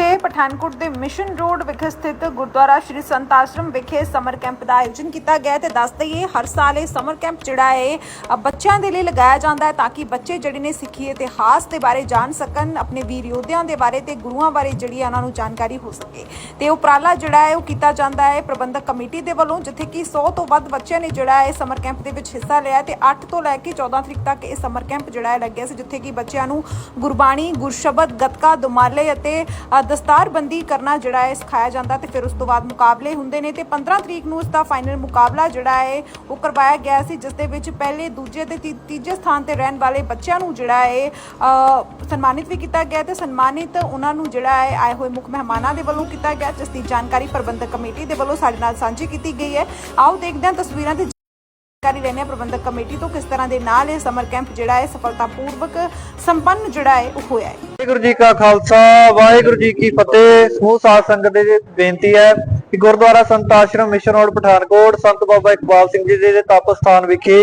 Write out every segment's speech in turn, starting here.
ਵਿਖੇ ਪਠਾਨਕੋਟ ਦੇ mission road ਵਿਖੇ ਸਥਿਤ ਗੁਰਦੁਆਰਾ ਸ਼੍ਰੀ ਸੰਤ ਆਸ਼ਰਮ ਵਿਖੇ ਸਮਰ ਕੈਂਪ ਦਾ ਆਯੋਜਨ ਕੀਤਾ ਗਿਆ ਹੈ ਤੇ ਦੱਸ ਦਈਏ, ਹਰ ਸਾਲ ਇਹ ਸਮਰ ਕੈਂਪ ਜਿਹੜਾ ਹੈ ਬੱਚਿਆਂ ਦੇ ਲਈ ਲਗਾਇਆ ਜਾਂਦਾ ਹੈ ਤਾਂ ਕਿ ਬੱਚੇ ਜਿਹੜੇ ਨੇ ਸਿੱਖੀ ਇਤਿਹਾਸ ਦੇ ਬਾਰੇ ਜਾਣ ਸਕਣ, ਆਪਣੇ ਵੀਰ ਯੋਧਿਆਂ ਦੇ ਬਾਰੇ ਤੇ ਗੁਰੂਆਂ ਬਾਰੇ ਜਿਹੜੀ ਹੈ ਉਹਨਾਂ ਨੂੰ ਜਾਣਕਾਰੀ ਹੋ ਸਕੇ। ਤੇ ਉਪਰਾਲਾ ਜਿਹੜਾ ਹੈ, ਉਹ ਕੀਤਾ ਜਾਂਦਾ ਹੈ ਪ੍ਰਬੰਧਕ ਕਮੇਟੀ ਦੇ ਵੱਲੋਂ, ਜਿੱਥੇ ਕਿ 100 ਤੋਂ ਵੱਧ ਬੱਚਿਆਂ ਨੇ ਜਿਹੜਾ ਹੈ ਸਮਰ ਕੈਂਪ ਦੇ ਵਿੱਚ ਹਿੱਸਾ ਲਿਆ ਤੇ 8 ਤੋਂ ਲੈ ਕੇ 14 ਤਰੀਕ ਤੱਕ ਇਹ ਸਮਰ ਕੈਂਪ ਜਿਹੜਾ ਹੈ ਲੱਗਿਆ ਸੀ, ਜਿੱਥੇ ਕਿ ਬੱਚਿਆਂ ਨੂੰ ਗੁਰਬਾਣੀ, ਗੁਰਸ਼ਬਦ, ਗੱਤਕਾ, ਦੁਮਾਲੇ ਅਤੇ ਦਸਤਾਰਬੰਦੀ ਕਰਨਾ ਜਿਹੜਾ ਹੈ, ਸਿਖਾਇਆ ਜਾਂਦਾ ਤੇ ਫਿਰ ਉਸ ਤੋਂ ਬਾਅਦ ਮੁਕਾਬਲੇ ਹੁੰਦੇ ਨੇ ਤੇ 15 ਤਰੀਕ ਨੂੰ ਇਸ ਦਾ ਫਾਈਨਲ ਮੁਕਾਬਲਾ ਜਿਹੜਾ ਹੈ, ਉਹ ਕਰਵਾਇਆ ਗਿਆ ਸੀ, ਜਿਸ ਦੇ ਵਿੱਚ ਪਹਿਲੇ, ਦੂਜੇ ਤੇ ਤੀ- ਤੀਜੇ ਸਥਾਨ ਤੇ ਰਹਿਣ ਵਾਲੇ ਬੱਚਿਆਂ ਨੂੰ ਜਿਹੜਾ ਹੈ ਸਨਮਾਨਿਤ ਵੀ ਕੀਤਾ ਗਿਆ ਤੇ ਸਨਮਾਨਿਤ ਉਹਨਾਂ ਨੂੰ ਜਿਹੜਾ ਹੈ, ਆਏ ਹੋਏ ਮੁੱਖ ਮਹਿਮਾਨਾਂ ਦੇ ਵੱਲੋਂ ਕੀਤਾ ਗਿਆ, ਜਿਸ ਦੀ ਜਾਣਕਾਰੀ ਪ੍ਰਬੰਧਕ ਕਮੇਟੀ ਦੇ ਵੱਲੋਂ ਸਾਡੇ ਨਾਲ ਸਾਂਝੀ ਕੀਤੀ ਗਈ ਹੈ। ਆਓ ਦੇਖਦੇ ਹਾਂ ਤਸਵੀਰਾਂ ਤੇ ਜਾਣਕਾਰੀ ਲੈਣੇ ਪ੍ਰਬੰਧਕ ਕਮੇਟੀ ਤੋਂ ਕਿਸ ਤਰ੍ਹਾਂ ਦੇ ਨਾਲ ਇਹ ਸਮਰ ਕੈਂਪ ਜਿਹੜਾ ਹੈ ਸਫਲਤਾਪੂਰਵਕ ਸੰਪੰਨ ਜਿਹੜਾ ਹੈ ਉਹ ਹੋਇਆ ਹੈ। ਵਾਹਿਗੁਰੂ ਜੀ ਕਾ ਖਾਲਸਾ, ਵਾਹਿਗੁਰੂ ਜੀ ਕੀ ਫਤਿਹ। ਸਮੂਹ ਸਾਧ ਸੰਗਤ ਦੇ ਬੇਨਤੀ ਹੈ ਕਿ ਗੁਰਦੁਆਰਾ ਸੰਤ ਆਸ਼ਰਮ ਮਿਸ਼ਨ ਰੋਡ, ਪਠਾਨਕੋਟ, ਸੰਤ ਬਾਬਾ ਇਕਬਾਲ ਸਿੰਘ ਜੀ ਦੇ ਤਪ ਸਥਾਨ ਵਿਖੇ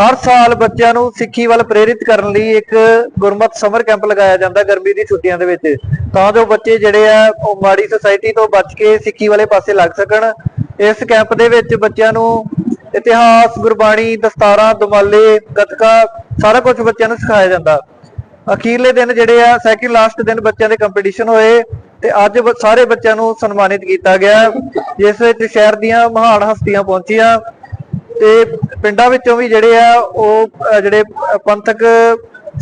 ਹਰ ਸਾਲ ਬੱਚਿਆਂ ਨੂੰ ਸਿੱਖੀ ਵੱਲ ਪ੍ਰੇਰਿਤ ਕਰਨ ਲਈ ਇੱਕ ਗੁਰਮਤ ਸਮਰ ਕੈਂਪ ਲਗਾਇਆ ਜਾਂਦਾ ਗਰਮੀ ਦੀ ਛੁੱਟੀਆਂ ਦੇ ਵਿੱਚ। ਤਾਂ ਜੋ ਬੱਚੇ ਜਿਹੜੇ ਆ, ਉਹ ਮਾੜੀ ਸੁਸਾਇਟੀ ਤੋਂ ਬਚ ਕੇ ਸਿੱਖੀ ਵਾਲੇ ਪਾਸੇ ਲੱਗ ਸਕਣ। ਇਸ ਕੈਂਪ ਦੇ ਵਿੱਚ ਬੱਚਿਆਂ ਨੂੰ ਇਤਿਹਾਸ, ਗੁਰਬਾਣੀ, ਦਸਤਾਰਾਂ, ਦੁਮਾਲੇ, ਗੱਤਕਾ, ਸਾਰਾ ਕੁਝ ਬੱਚਿਆਂ ਨੂੰ ਸਿਖਾਇਆ ਜਾਂਦਾ। ਅਖੀਰਲੇ ਦਿਨ ਜਿਹੜੇ ਆ ਸੈਕਿੰਡ ਲਾਸਟ ਦਿਨ ਬੱਚਿਆਂ ਦੇ ਕੰਪੀਟੀਸ਼ਨ ਹੋਏ ਤੇ ਅੱਜ ਸਾਰੇ ਬੱਚਿਆਂ ਨੂੰ ਸਨਮਾਨਿਤ ਕੀਤਾ ਗਿਆ। ਜਿਸ ਵਿੱਚ ਸ਼ਹਿਰ ਦੀਆਂ ਮਹਾਨ ਹਸਤੀਆਂ ਪਹੁੰਚੀਆਂ ਤੇ ਪਿੰਡਾਂ ਵਿੱਚੋਂ ਵੀ ਜਿਹੜੇ ਆ, ਉਹ ਜਿਹੜੇ ਪੰਥਕ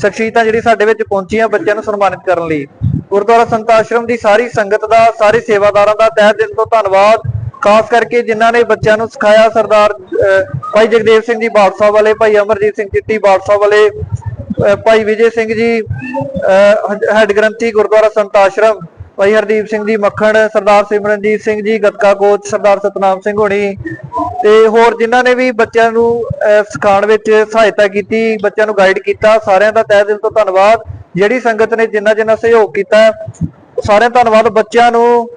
ਸ਼ਖਸੀਅਤਾਂ ਜਿਹੜੀ ਸਾਡੇ ਵਿੱਚ ਪਹੁੰਚੀਆਂ ਬੱਚਿਆਂ ਨੂੰ ਸਨਮਾਨਿਤ ਕਰਨ ਲਈ। ਗੁਰਦੁਆਰਾ ਸੰਤ ਆਸ਼ਰਮ ਦੀ ਸਾਰੀ ਸੰਗਤ ਦਾ, ਸਾਰੇ ਸੇਵਾਦਾਰਾਂ ਦਾ ਤਹਿ ਦਿਲ ਤੋਂ ਧੰਨਵਾਦ। ਖਾਸ ਕਰਕੇ ਜਿਨ੍ਹਾਂ ਨੇ ਬੱਚਿਆਂ ਨੂੰ ਸਿਖਾਇਆ ਸਰਦਾਰ ਭਾਈ ਜਗਦੇਵ ਸਿੰਘ ਜੀ ਬਾਦਸ਼ਾਹ ਵਾਲੇ ਭਾਈ ਅਮਰਜੀਤ ਸਿੰਘ ਚਿੱਟੀ ਬਾਦਸ਼ਾਹ ਵਾਲੇ ਭਾਈ ਵਿਜੇ ਸਿੰਘ ਜੀ ਹੈਡ- ਗ੍ਰੰਥੀ ਗੁਰਦੁਆਰਾ ਸੰਤ ਆਸ਼ਰਮ ਭਾਈ ਹਰਦੀਪ ਸਿੰਘ ਜੀ ਮੱਖਣ ਸਰਦਾਰ ਸਿਮਰਨਜੀਤ ਸਿੰਘ ਜੀ ਗੱਤਕਾ ਕੋਚ ਸਰਦਾਰ ਸਤਨਾਮ ਸਿੰਘ ਹੋਣੀ ਤੇ ਹੋਰ ਜਿਨ੍ਹਾਂ ਨੇ ਵੀ ਬੱਚਿਆਂ ਨੂੰ ਅ, ਸਿਖਾਉਣ ਵਿੱਚ ਸਹਾਇਤਾ ਕੀਤੀ ਬੱਚਿਆਂ ਨੂੰ ਗਾਈਡ ਕੀਤਾ ਸਾਰਿਆਂ ਦਾ ਤਹਿ ਦਿਲ ਤੋਂ ਧੰਨਵਾਦ। ਜਿਹੜੀ ਸੰਗਤ ਨੇ ਜਿੰਨਾ ਜਿੰਨਾ ਸਹਿਯੋਗ ਕੀਤਾ ਸਾਰਿਆਂ ਧੰਨਵਾਦ। ਬੱਚਿਆਂ ਨੂੰ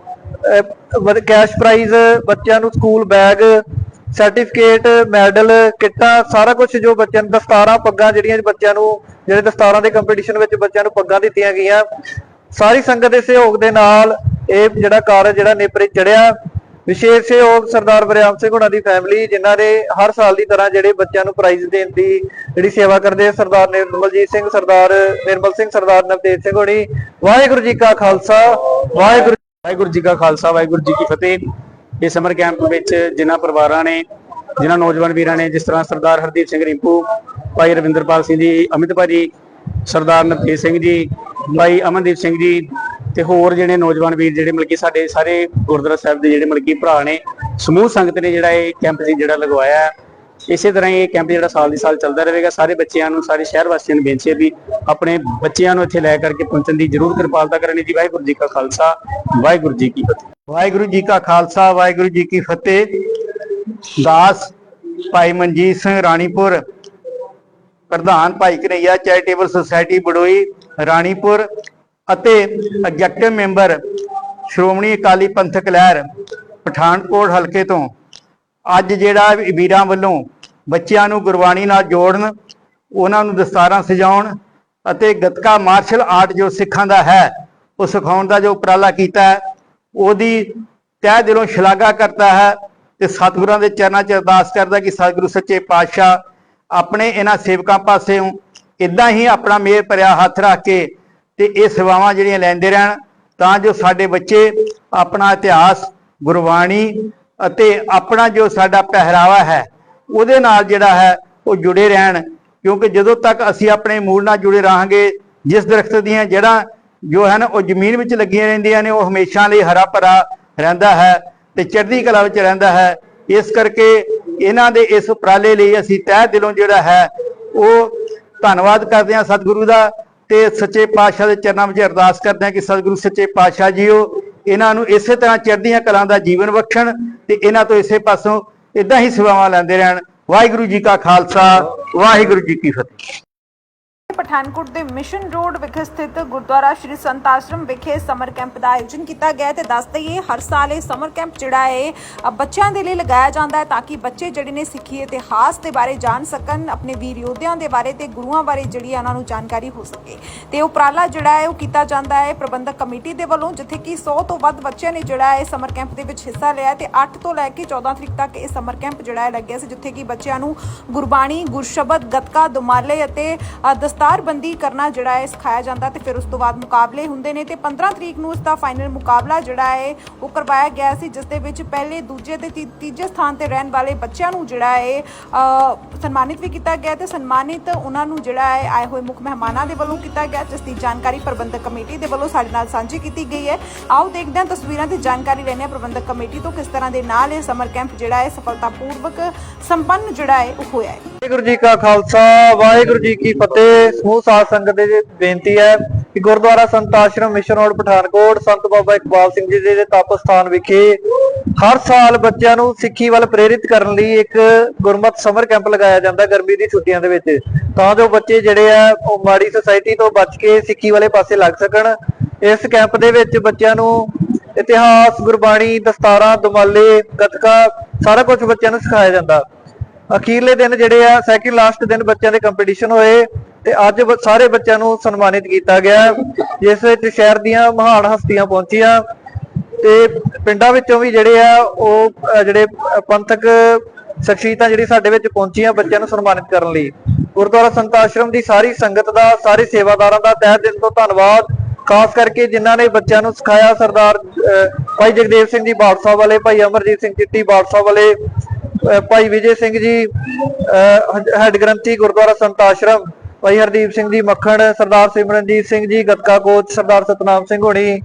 ਕੈਸ਼ ਪ੍ਰਾਈਜ਼ ਬੱਚਿਆਂ ਨੂੰ ਸਕੂਲ ਬੈਗ ਸਰਟੀਫਿਕੇਟ ਮੈਡਲ ਕਿੱਟਾਂ, ਸਾਰਾ ਕੁਝ ਜੋ ਬੱਚਿਆਂ ਨੂੰ, ਦਸਤਾਰਾਂ, ਪੱਗਾਂ ਜਿਹੜੀਆਂ ਬੱਚਿਆਂ ਨੂੰ, ਜਿਹੜੇ ਦਸਤਾਰਾਂ ਦੇ ਕੰਪੀਟੀਸ਼ਨ ਵਿੱਚ ਬੱਚਿਆਂ ਨੂੰ ਪੱਗਾਂ ਦਿੱਤੀਆਂ ਗਈਆਂ। ਸਾਰੀ ਸੰਗਤ ਦੇ ਸਹਿਯੋਗ ਦੇ ਨਾਲ ਇਹ ਜਿਹੜਾ ਕਾਰਜ ਜਿਹੜਾ ਨੇਪਰੇ ਚੜਿਆ। ਵਿਸ਼ੇਸ਼ ਸਹਿਯੋਗ ਸਰਦਾਰ ਬਰਿਆਮ ਸਿੰਘ ਹੁਣਾਂ ਦੀ ਫੈਮਿਲੀ ਜਿਨ੍ਹਾਂ ਦੇ ਹਰ ਸਾਲ ਦੀ ਤਰ੍ਹਾਂ ਜਿਹੜੇ ਬੱਚਿਆਂ ਨੂੰ ਪ੍ਰਾਈਜ਼ ਦੇਣ ਦੀ ਜਿਹੜੀ ਸੇਵਾ ਕਰਦੇ ਸਰਦਾਰ ਨਿਰਮਲਜੀਤ ਸਿੰਘ, ਸਰਦਾਰ ਨਿਰਮਲ ਸਿੰਘ, ਸਰਦਾਰ ਨਵਤੇਜ ਸਿੰਘ ਹੋਣੀ, ਵਾਹਿਗੁਰੂ ਜੀ ਕਾ ਖਾਲਸਾ, ਵਾਹਿਗੁਰੂ ਵਾਹਿਗੁਰੂ ਜੀ ਕਾ ਖਾਲਸਾ, ਵਾਹਿਗੁਰੂ ਜੀ ਕੀ ਫਤਿਹ। ਇਹ ਸਮਰ ਕੈਂਪ ਵਿੱਚ ਜਿਨ੍ਹਾਂ ਪਰਿਵਾਰਾਂ ਨੇ, ਜਿਨ੍ਹਾਂ ਨੌਜਵਾਨ ਵੀਰਾਂ ਨੇ, ਜਿਸ ਤਰ੍ਹਾਂ ਸਰਦਾਰ ਹਰਦੀਪ ਸਿੰਘ ਰਿੰਪੂ, ਭਾਈ ਰਵਿੰਦਰਪਾਲ ਸਿੰਘ ਜੀ, ਅਮਿਤ ਭਾਜੀ, ਸਰਦਾਰ ਨਵਤੇਜ ਸਿੰਘ ਜੀ, ਭਾਈ ਅਮਨਦੀਪ ਸਿੰਘ ਜੀ ਤੇ ਹੋਰ ਜਿਹੜੇ ਨੌਜਵਾਨ ਵੀਰ ਜਿਹੜੇ ਮਤਲਬ ਕਿ ਸਾਡੇ ਸਾਰੇ ਗੁਰਦੁਆਰਾ ਸਾਹਿਬ ਦੇ ਜਿਹੜੇ ਮਤਲਬ ਕਿ ਭਰਾ ਨੇ, ਸਮੂਹ ਸੰਗਤ ਨੇ ਜਿਹੜਾ ਇਹ ਕੈਂਪ ਸੀ ਜਿਹੜਾ ਲਗਵਾਇਆ। ਇਸੇ ਤਰ੍ਹਾਂ ਹੀ ਇਹ ਕੈਂਪ ਜਿਹੜਾ ਸਾਲ ਦੀ ਸਾਲ ਚੱਲਦਾ ਰਹੇਗਾ, ਸਾਰੇ ਬੱਚਿਆਂ ਨੂੰ, ਸਾਰੇ ਸ਼ਹਿਰ ਵਾਸੀਆਂ ਨੂੰ ਬੇਨਤੀ ਹੈ ਵੀ ਆਪਣੇ ਬੱਚਿਆਂ ਨੂੰ ਇੱਥੇ ਲੈ ਕਰਕੇ ਪਹੁੰਚਣ ਦੀ ਜ਼ਰੂਰ ਕਿਰਪਾਲਤਾ ਕਰਨੀ ਜੀ। ਵਾਹਿਗੁਰੂ ਜੀ ਕਾ ਖਾਲਸਾ, ਵਾਹਿਗੁਰੂ ਜੀ ਕੀ ਫਤਿਹ। ਵਾਹਿਗੁਰੂ ਜੀ ਕਾ ਖਾਲਸਾ, ਵਾਹਿਗੁਰੂ ਜੀ ਕੀ ਫਤਿਹ। ਦਾਸ ਭਾਈ ਮਨਜੀਤ ਸਿੰਘ ਰਾਣੀਪੁਰ, ਪ੍ਰਧਾਨ ਭਾਈ ਕਨਈਆ ਚੈਰੀਟੇਬਲ ਸੁਸਾਇਟੀ ਬੜੋਈ ਰਾਣੀਪੁਰ ਅਤੇ ਐਗਜ਼ੈਕਟਿਵ ਮੈਂਬਰ ਸ਼੍ਰੋਮਣੀ ਅਕਾਲੀ ਪੰਥਕ ਲਹਿਰ ਪਠਾਨਕੋਟ ਹਲਕੇ ਤੋਂ ਅੱਜ ਜਿਹੜਾ ਵੀਰਾਂ ਵੱਲੋਂ ਬੱਚਿਆਂ ਨੂੰ ਗੁਰਬਾਣੀ ਨਾਲ ਜੋੜਨ, ਉਹਨਾਂ ਨੂੰ ਦਸਤਾਰਾਂ ਸਜਾਉਣ ਅਤੇ ਗੱਤਕਾ ਮਾਰਸ਼ਲ ਆਰਟ ਜੋ ਸਿੱਖਾਂ ਦਾ ਹੈ, ਉਹ ਸਿਖਾਉਣ ਦਾ ਜੋ ਉਪਰਾਲਾ ਕੀਤਾ ਹੈ, ਉਹਦੀ ਤਹਿ ਦਿਲੋਂ ਸ਼ਲਾਘਾ ਕਰਦਾ ਹੈ ਤੇ ਸਤਿਗੁਰਾਂ ਦੇ ਚਰਨਾਂ 'ਚ ਅਰਦਾਸ ਕਰਦਾ ਕਿ ਸਤਿਗੁਰੂ ਸੱਚੇ ਪਾਤਸ਼ਾਹ ਆਪਣੇ ਇਹਨਾਂ ਸੇਵਕਾਂ ਪਾਸਿਓਂ ਇਦਾਂ ਹੀ ਆਪਣਾ ਮੇਰ ਭਰਿਆ ਹੱਥ ਰੱਖ ਕੇ ਤੇ ਇਹ ਸੇਵਾਵਾਂ ਜਿਹੜੀਆਂ ਲੈਂਦੇ ਰਹਿਣ, ਤਾਂ ਜੋ ਸਾਡੇ ਬੱਚੇ ਆਪਣਾ ਇਤਿਹਾਸ, ਗੁਰਬਾਣੀ ਅਤੇ ਆਪਣਾ ਜੋ ਸਾਡਾ ਪਹਿਰਾਵਾ ਹੈ, ਉਹਦੇ ਨਾਲ ਜਿਹੜਾ ਹੈ, ਉਹ ਜੁੜੇ ਰਹਿਣ। ਕਿਉਂਕਿ ਜਦੋਂ ਤੱਕ ਅਸੀਂ ਆਪਣੇ ਮੂਲ ਨਾਲ ਜੁੜੇ ਰਹਾਂਗੇ, ਜਿਸ ਦਰਖਤ ਦੀਆਂ ਜੜ੍ਹਾਂ ਜੋ ਹਨ, ਉਹ ਜ਼ਮੀਨ ਵਿੱਚ ਲੱਗੀਆਂ ਰਹਿੰਦੀਆਂ ਨੇ, ਉਹ ਹਮੇਸ਼ਾ ਲਈ ਹਰਾ ਭਰਾ ਰਹਿੰਦਾ ਹੈ ਤੇ ਚੜ੍ਹਦੀ ਕਲਾ ਵਿੱਚ ਰਹਿੰਦਾ ਹੈ। ਇਸ ਕਰਕੇ ਇਹਨਾਂ ਦੇ ਇਸ ਉਪਰਾਲੇ ਲਈ ਅਸੀਂ ਤਹਿ ਦਿਲੋਂ ਜਿਹੜਾ ਹੈ, ਉਹ ਧੰਨਵਾਦ ਕਰਦੇ ਹਾਂ ਸਤਿਗੁਰੂ ਦਾ ਤੇ ਸੱਚੇ ਪਾਤਸ਼ਾਹ ਦੇ ਚਰਨਾਂ ਵਿੱਚ ਅਰਦਾਸ ਕਰਦੇ ਹਾਂ ਕਿ ਸਤਿਗੁਰੂ ਸੱਚੇ ਪਾਤਸ਼ਾਹ ਜੀਓ। ਇਹਨਾਂ ਨੂੰ ਇਸੇ ਤਰ੍ਹਾਂ ਚੜ੍ਹਦੀਆਂ ਕਲਾਂ ਦਾ ਜੀਵਨ ਬਖਸ਼ਣ ਤੇ ਇਹਨਾਂ ਤੋਂ ਇਸੇ ਪਾਸੋਂ ਇਦਾਂ ਹੀ ਸੇਵਾਵਾਂ ਲੈਂਦੇ ਰਹਿਣ। ਵਾਹਿਗੁਰੂ ਜੀ ਕਾ ਖਾਲਸਾ, ਵਾਹਿਗੁਰੂ ਜੀ ਕੀ ਫਤਿਹ। ਪਠਾਨਕੋਟ ਦੇ ਮਿਸ਼ਨ ਰੋਡ ਵਿਖੇ ਸਥਿਤ ਗੁਰਦੁਆਰਾ ਸ਼੍ਰੀ ਸੰਤ ਆਸ਼ਰਮ ਵਿਖੇ ਸਮਰ ਕੈਂਪ ਦਾ ਆਯੋਜਨ ਕੀਤਾ ਗਿਆ ਤੇ ਦੱਸ ਦਈਏ ਹਰ ਸਾਲ ਇਹ ਸਮਰ ਕੈਂਪ ਜਿਹੜਾ ਹੈ ਬੱਚਿਆਂ ਦੇ ਲਈ ਲਗਾਇਆ ਜਾਂਦਾ ਹੈ ਤਾਂ ਕਿ ਬੱਚੇ ਜਿਹੜੇ ਨੇ ਸਿੱਖੀ ਇਤਿਹਾਸ ਦੇ ਬਾਰੇ ਜਾਣ ਸਕਣ ਆਪਣੇ ਵੀਰ ਯੋਧਿਆਂ ਦੇ ਬਾਰੇ ਤੇ ਗੁਰੂਆਂ ਬਾਰੇ ਜਿਹੜੀ ਉਹਨਾਂ ਨੂੰ ਜਾਣਕਾਰੀ ਹੋ ਸਕੇ। ਤੇ ਉਪਰਾਲਾ ਜਿਹੜਾ ਹੈ ਉਹ ਕੀਤਾ ਜਾਂਦਾ ਹੈ ਪ੍ਰਬੰਧਕ ਕਮੇਟੀ ਦੇ ਵੱਲੋਂ ਜਿੱਥੇ ਕਿ 100 ਤੋਂ ਵੱਧ ਬੱਚਿਆਂ ਨੇ ਜਿਹੜਾ ਹੈ ਸਮਰ ਕੈਂਪ ਦੇ ਵਿੱਚ ਹਿੱਸਾ ਲਿਆ ਤੇ 8 ਤੋਂ ਲੈ ਕੇ 14 ਤਰੀਕ ਤੱਕ ਇਹ ਸਮਰ ਕੈਂਪ ਜਿਹੜਾ ਹੈ ਲੱਗਿਆ ਸੀ ਜਿੱਥੇ ਕਿ ਬੱਚਿਆਂ ਨੂੰ ਗੁਰਬਾਣੀ ਗੁਰਸ਼ਬਦ ਗੱਤਕਾ ਦੁਮਾਲੇ ਅਤੇ ਅ, ਦਸਤਾਰਬੰਦੀ ਕਰਨਾ ਜਿਹੜਾ ਹੈ, ਸਿਖਾਇਆ ਜਾਂਦਾ ਤੇ ਫਿਰ ਉਸ ਤੋਂ ਬਾਅਦ ਮੁਕਾਬਲੇ ਹੁੰਦੇ ਨੇ ਤੇ 15 ਤਰੀਕ ਨੂੰ ਇਸ ਦਾ ਫਾਈਨਲ ਮੁਕਾਬਲਾ ਜਿਹੜਾ ਹੈ, ਉਹ ਕਰਵਾਇਆ ਗਿਆ ਸੀ, ਜਿਸ ਦੇ ਵਿੱਚ ਪਹਿਲੇ, ਦੂਜੇ ਤੇ ਤੀਜੇ ਸਥਾਨ ਤੇ ਰਹਿਣ ਵਾਲੇ ਬੱਚਿਆਂ ਨੂੰ ਜਿਹੜਾ ਹੈ ਸਨਮਾਨਿਤ ਵੀ ਕੀਤਾ ਗਿਆ ਤੇ ਸਨਮਾਨਿਤ ਉਹਨਾਂ ਨੂੰ ਜਿਹੜਾ ਹੈ, ਆਏ ਹੋਏ ਮੁੱਖ ਮਹਿਮਾਨਾਂ ਦੇ ਵੱਲੋਂ ਕੀਤਾ ਗਿਆ, ਜਿਸ ਦੀ ਜਾਣਕਾਰੀ ਪ੍ਰਬੰਧਕ ਕਮੇਟੀ ਦੇ ਵੱਲੋਂ ਸਾਡੇ ਨਾਲ ਸਾਂਝੀ ਕੀਤੀ ਗਈ ਹੈ। ਆਓ ਦੇਖਦੇ ਹਾਂ ਤਸਵੀਰਾਂ ਦੀ ਜਾਣਕਾਰੀ ਲੈਣੇ ਪ੍ਰਬੰਧਕ ਕਮੇਟੀ ਤੋਂ ਕਿਸ ਤਰ੍ਹਾਂ ਦੇ ਨਾਲ ਇਹ ਸਮਰ ਕੈਂਪ ਜਿਹੜਾ ਹੈ, ਸਫਲਤਾਪੂਰਵਕ ਸੰਪੰਨ ਜਿਹੜਾ ਹੈ, ਉਹ ਹੋਇਆ ਹੈ। ਵਾਹਿਗੁਰੂ ਜੀ ਕਾ ਖਾਲਸਾ, ਵਾਹਿਗੁਰੂ ਜੀ ਕੀ ਫਤਿਹ। ਸਮੂਹ ਸਾਧ ਸੰਗਤ ਦੇ ਬੇਨਤੀ ਹੈ ਕਿ ਗੁਰਦੁਆਰਾ ਸੰਤ ਆਸ਼ਰਮ ਮਿਸ਼ਨ ਰੋਡ, ਪਠਾਨਕੋਟ, ਸੰਤ ਬਾਬਾ ਇਕਬਾਲ ਸਿੰਘ ਜੀ ਦੇ ਤਪ ਸਥਾਨ ਵਿਖੇ ਹਰ ਸਾਲ ਬੱਚਿਆਂ ਨੂੰ ਸਿੱਖੀ ਵੱਲ ਪ੍ਰੇਰਿਤ ਕਰਨ ਲਈ ਇੱਕ ਗੁਰਮਤ ਸਮਰ ਕੈਂਪ ਲਗਾਇਆ ਜਾਂਦਾ ਗਰਮੀ ਦੀ ਛੁੱਟੀਆਂ ਦੇ ਵਿੱਚ। ਤਾਂ ਜੋ ਬੱਚੇ ਜਿਹੜੇ ਆ, ਉਹ ਮਾੜੀ ਸੁਸਾਇਟੀ ਤੋਂ ਬਚ ਕੇ ਸਿੱਖੀ ਵਾਲੇ ਪਾਸੇ ਲੱਗ ਸਕਣ। ਇਸ ਕੈਂਪ ਦੇ ਵਿੱਚ ਬੱਚਿਆਂ ਨੂੰ ਇਤਿਹਾਸ, ਗੁਰਬਾਣੀ, ਦਸਤਾਰਾਂ, ਦੁਮਾਲੇ, ਗੱਤਕਾ ਸਾਰਾ ਕੁਝ ਬੱਚਿਆਂ ਨੂੰ ਸਿਖਾਇਆ ਜਾਂਦਾ। ਅਖੀਰਲੇ ਦਿਨ ਜਿਹੜੇ ਆ ਸੈਕਿੰਡ ਲਾਸਟ ਦਿਨ ਬੱਚਿਆਂ ਦੇ ਕੰਪੀਟੀਸ਼ਨ ਹੋਏ। ਤੇ ਅੱਜ ਸਾਰੇ ਬੱਚਿਆਂ ਨੂੰ ਸਨਮਾਨਿਤ ਕੀਤਾ ਗਿਆ ਜਿਸ ਵਿੱਚ ਸ਼ਹਿਰ ਦੀਆਂ ਮਹਾਨ ਹਸਤੀਆਂ ਪਹੁੰਚੀਆਂ ਤੇ ਪਿੰਡਾਂ ਵਿੱਚੋਂ ਵੀ ਜਿਹੜੇ ਆ ਉਹ ਜਿਹੜੇ ਪੰਥਕ ਸ਼ਖਸੀਅਤਾਂ ਜਿਹੜੀ ਸਾਡੇ ਵਿੱਚ ਪਹੁੰਚੀਆਂ ਬੱਚਿਆਂ ਨੂੰ ਸਨਮਾਨਿਤ ਕਰਨ ਲਈ। ਗੁਰਦੁਆਰਾ ਸੰਤ ਆਸ਼ਰਮ ਦੀ ਸਾਰੀ ਸੰਗਤ ਦਾ ਸਾਰੇ ਸੇਵਾਦਾਰਾਂ ਦਾ ਤਹਿ ਦਿਲ ਤੋਂ ਧੰਨਵਾਦ। ਖਾਸ ਕਰਕੇ ਜਿਨ੍ਹਾਂ ਨੇ ਬੱਚਿਆਂ ਨੂੰ ਸਿਖਾਇਆ ਸਰਦਾਰ ਅ, ਭਾਈ ਜਗਦੇਵ ਸਿੰਘ ਜੀ ਬਾਦਸ਼ਾਹ ਵਾਲੇ ਭਾਈ ਅਮਰਜੀਤ ਸਿੰਘ ਚਿੱਟੀ ਬਾਦਸ਼ਾਹ ਵਾਲੇ ਅ, ਭਾਈ ਵਿਜੇ ਸਿੰਘ ਜੀ ਅ, ਹੈੱਡ ਗ੍ਰੰਥੀ ਗੁਰਦੁਆਰਾ ਸੰਤ ਆਸ਼ਰਮ ਭਾਈ ਹਰਦੀਪ ਸਿੰਘ ਜੀ ਮੱਖਣ ਸਰਦਾਰ ਸਿਮਰਨਜੀਤ ਸਿੰਘ ਜੀ ਗੱਤਕਾ ਕੋਚ ਸਰਦਾਰ ਸਤਨਾਮ ਸਿੰਘ ਹੋਣੀ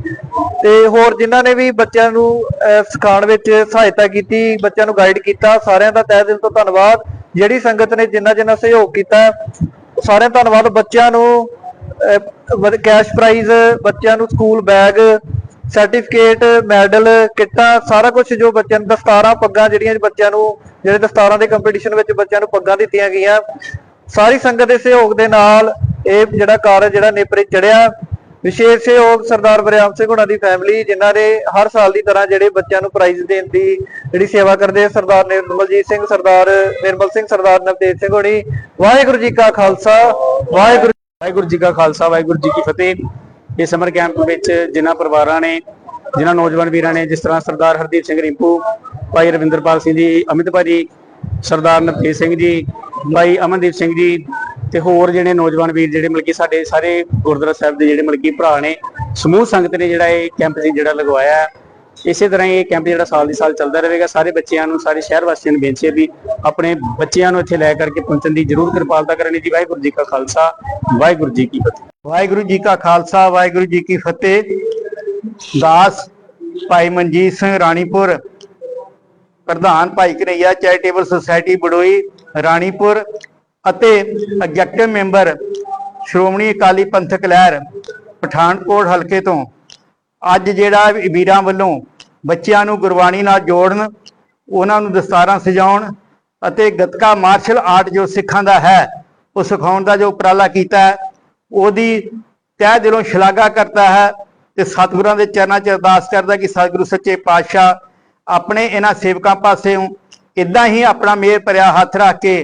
ਤੇ ਹੋਰ ਜਿਨ੍ਹਾਂ ਨੇ ਵੀ ਬੱਚਿਆਂ ਨੂੰ ਅ, ਸਿਖਾਉਣ ਵਿੱਚ ਸਹਾਇਤਾ ਕੀਤੀ ਬੱਚਿਆਂ ਨੂੰ ਗਾਈਡ ਕੀਤਾ ਸਾਰਿਆਂ ਦਾ ਤਹਿ ਦਿਲ ਤੋਂ ਧੰਨਵਾਦ। ਜਿਹੜੀ ਸੰਗਤ ਨੇ ਜਿੰਨਾ ਜਿੰਨਾ ਸਹਿਯੋਗ ਕੀਤਾ ਸਾਰਿਆਂ ਦਾ ਧੰਨਵਾਦ। ਬੱਚਿਆਂ ਨੂੰ ਕੈਸ਼ ਪ੍ਰਾਈਜ਼ ਬੱਚਿਆਂ ਨੂੰ ਸਕੂਲ ਬੈਗ ਸਰਟੀਫਿਕੇਟ ਮੈਡਲ ਕਿੱਟਾਂ ਸਾਰਾ ਕੁਝ ਜੋ ਬੱਚਿਆਂ ਨੂੰ ਦਸਤਾਰਾਂ ਪੱਗਾਂ ਜਿਹੜੀਆਂ ਬੱਚਿਆਂ ਨੂੰ ਜਿਹੜੇ ਦਸਤਾਰਾਂ ਦੇ ਕੰਪੀਟੀਸ਼ਨ ਵਿੱਚ ਬੱਚਿਆਂ ਨੂੰ ਪੱਗਾਂ ਦਿੱਤੀਆਂ ਗਈਆਂ। ਸਾਰੀ ਸੰਗਤ ਦੇ ਸਹਿਯੋਗ ਦੇ ਨਾਲ ਇਹ ਜਿਹੜਾ ਕਾਰਜ ਜਿਹੜਾ ਨੇਪਰੇ ਚੜਿਆ, ਵਿਸ਼ੇਸ਼ ਸਹਿਯੋਗ ਸਰਦਾਰ ਬਰਿਆਮ ਸਿੰਘ ਹੁਣਾਂ ਦੀ ਫੈਮਿਲੀ ਜਿਨ੍ਹਾਂ ਨੇ ਹਰ ਸਾਲ ਦੀ ਤਰ੍ਹਾਂ ਜਿਹੜੇ ਬੱਚਿਆਂ ਨੂੰ ਪ੍ਰਾਈਜ਼ ਦੇਣ ਦੀ ਜਿਹੜੀ ਸੇਵਾ ਕਰਦੇ ਸਰਦਾਰ ਨਿਰਮਲਜੀਤ ਸਿੰਘ, ਸਰਦਾਰ ਨਿਰਮਲ ਸਿੰਘ, ਸਰਦਾਰ ਨਵਤੇਜ ਸਿੰਘ ਹੋਣੀ, ਵਾਹਿਗੁਰੂ ਜੀ ਕਾ ਖਾਲਸਾ, ਵਾਹਿਗੁਰੂ ਵਾਹਿਗੁਰੂ ਜੀ ਕਾ ਖਾਲਸਾ, ਵਾਹਿਗੁਰੂ ਜੀ ਕੀ ਫਤਿਹ। ਇਹ ਸਮਰ ਕੈਂਪ ਵਿੱਚ ਜਿਨ੍ਹਾਂ ਪਰਿਵਾਰਾਂ ਨੇ, ਜਿਨ੍ਹਾਂ ਨੌਜਵਾਨ ਵੀਰਾਂ ਨੇ, ਜਿਸ ਤਰ੍ਹਾਂ ਸਰਦਾਰ ਹਰਦੀਪ ਸਿੰਘ ਰਿੰਪੂ, ਭਾਈ ਰਵਿੰਦਰਪਾਲ ਸਿੰਘ ਜੀ, ਅਮਿਤ ਭਾਜੀ, ਸਰਦਾਰ ਨਵਤੇਜ ਸਿੰਘ ਜੀ ਭਾਈ ਅਮਨਦੀਪ ਸਿੰਘ ਜੀ ਤੇ ਹੋਰ ਜਿਹੜੇ ਨੌਜਵਾਨ ਵੀਰ ਜਿਹੜੇ ਮਤਲਬ ਕਿ ਸਾਡੇ ਸਾਰੇ ਗੁਰਦੁਆਰਾ ਸਾਹਿਬ ਦੇ ਜਿਹੜੇ ਮਤਲਬ ਕਿ ਭਰਾ ਨੇ, ਸਮੂਹ ਸੰਗਤ ਨੇ ਜਿਹੜਾ ਇਹ ਕੈਂਪ ਸੀ ਜਿਹੜਾ ਲਗਵਾਇਆ ਇਸੇ ਤਰ੍ਹਾਂ ਹੀ ਇਹ ਕੈਂਪ ਜਿਹੜਾ ਸਾਲ ਦੀ ਸਾਲ ਚੱਲਦਾ ਰਹੇਗਾ, ਸਾਰੇ ਬੱਚਿਆਂ ਨੂੰ, ਸਾਰੇ ਸ਼ਹਿਰ ਵਾਸੀਆਂ ਨੂੰ ਬੇਨਤੀ ਹੈ ਵੀ ਆਪਣੇ ਬੱਚਿਆਂ ਨੂੰ ਇੱਥੇ ਲੈ ਕਰਕੇ ਪਹੁੰਚਣ ਦੀ ਜ਼ਰੂਰ ਕਿਰਪਾਲਤਾ ਕਰਨੀ ਜੀ। ਵਾਹਿਗੁਰੂ ਜੀ ਕਾ ਖਾਲਸਾ, ਵਾਹਿਗੁਰੂ ਜੀ ਕੀ ਫਤਿਹ। ਵਾਹਿਗੁਰੂ ਜੀ ਕਾ ਖਾਲਸਾ, ਵਾਹਿਗੁਰੂ ਜੀ ਕੀ ਫਤਿਹ। ਦਾਸ ਭਾਈ ਮਨਜੀਤ ਸਿੰਘ ਰਾਣੀਪੁਰ, ਪ੍ਰਧਾਨ ਭਾਈ ਕਨਈਆ ਚੈਰੀਟੇਬਲ ਸੁਸਾਇਟੀ ਬੜੋਈ ਰਾਣੀਪੁਰ ਅਤੇ ਐਗਜ਼ੈਕਟਿਵ ਮੈਂਬਰ ਸ਼੍ਰੋਮਣੀ ਅਕਾਲੀ ਪੰਥਕ ਲਹਿਰ ਪਠਾਨਕੋਟ ਹਲਕੇ ਤੋਂ। ਅੱਜ ਜਿਹੜਾ ਵੀਰਾਂ ਵੱਲੋਂ ਬੱਚਿਆਂ ਨੂੰ ਗੁਰਬਾਣੀ ਨਾਲ ਜੋੜਨ, ਉਹਨਾਂ ਨੂੰ ਦਸਤਾਰਾਂ ਸਜਾਉਣ ਅਤੇ ਗੱਤਕਾ ਮਾਰਸ਼ਲ ਆਰਟ ਜੋ ਸਿੱਖਾਂ ਦਾ ਹੈ, ਉਹ ਸਿਖਾਉਣ ਦਾ ਜੋ ਉਪਰਾਲਾ ਕੀਤਾ ਹੈ, ਉਹਦੀ ਤਹਿ ਦਿਲੋਂ ਸ਼ਲਾਘਾ ਕਰਦਾ ਹੈ ਤੇ ਸਤਿਗੁਰਾਂ ਦੇ ਚਰਨਾਂ 'ਚ ਅਰਦਾਸ ਕਰਦਾ ਕਿ ਸਤਿਗੁਰੂ ਸੱਚੇ ਪਾਤਸ਼ਾਹ ਆਪਣੇ ਇਹਨਾਂ ਸੇਵਕਾਂ ਪਾਸਿਓਂ ਇਦਾਂ ਹੀ ਆਪਣਾ ਮੇਰ ਭਰਿਆ ਹੱਥ ਰੱਖ ਕੇ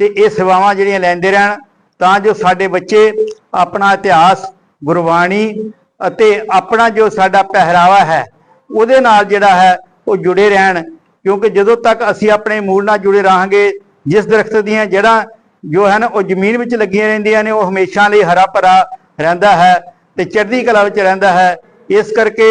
ਤੇ ਇਹ ਸੇਵਾਵਾਂ ਜਿਹੜੀਆਂ ਲੈਂਦੇ ਰਹਿਣ, ਤਾਂ ਜੋ ਸਾਡੇ ਬੱਚੇ ਆਪਣਾ ਇਤਿਹਾਸ, ਗੁਰਬਾਣੀ ਅਤੇ ਆਪਣਾ ਜੋ ਸਾਡਾ ਪਹਿਰਾਵਾ ਹੈ, ਉਹਦੇ ਨਾਲ ਜਿਹੜਾ ਹੈ ਉਹ ਜੁੜੇ ਰਹਿਣ। ਕਿਉਂਕਿ ਜਦੋਂ ਤੱਕ ਅਸੀਂ ਆਪਣੇ ਮੂਲ ਨਾਲ ਜੁੜੇ ਰਹਾਂਗੇ, ਜਿਸ ਦਰਖਤ ਦੀਆਂ ਜੜ੍ਹਾਂ ਜੋ ਹਨ, ਉਹ ਜ਼ਮੀਨ ਵਿੱਚ ਲੱਗੀਆਂ ਰਹਿੰਦੀਆਂ ਨੇ, ਉਹ ਹਮੇਸ਼ਾ ਲਈ ਹਰਾ ਭਰਾ ਰਹਿੰਦਾ ਹੈ ਤੇ ਚੜ੍ਹਦੀ ਕਲਾ ਵਿੱਚ ਰਹਿੰਦਾ ਹੈ। ਇਸ ਕਰਕੇ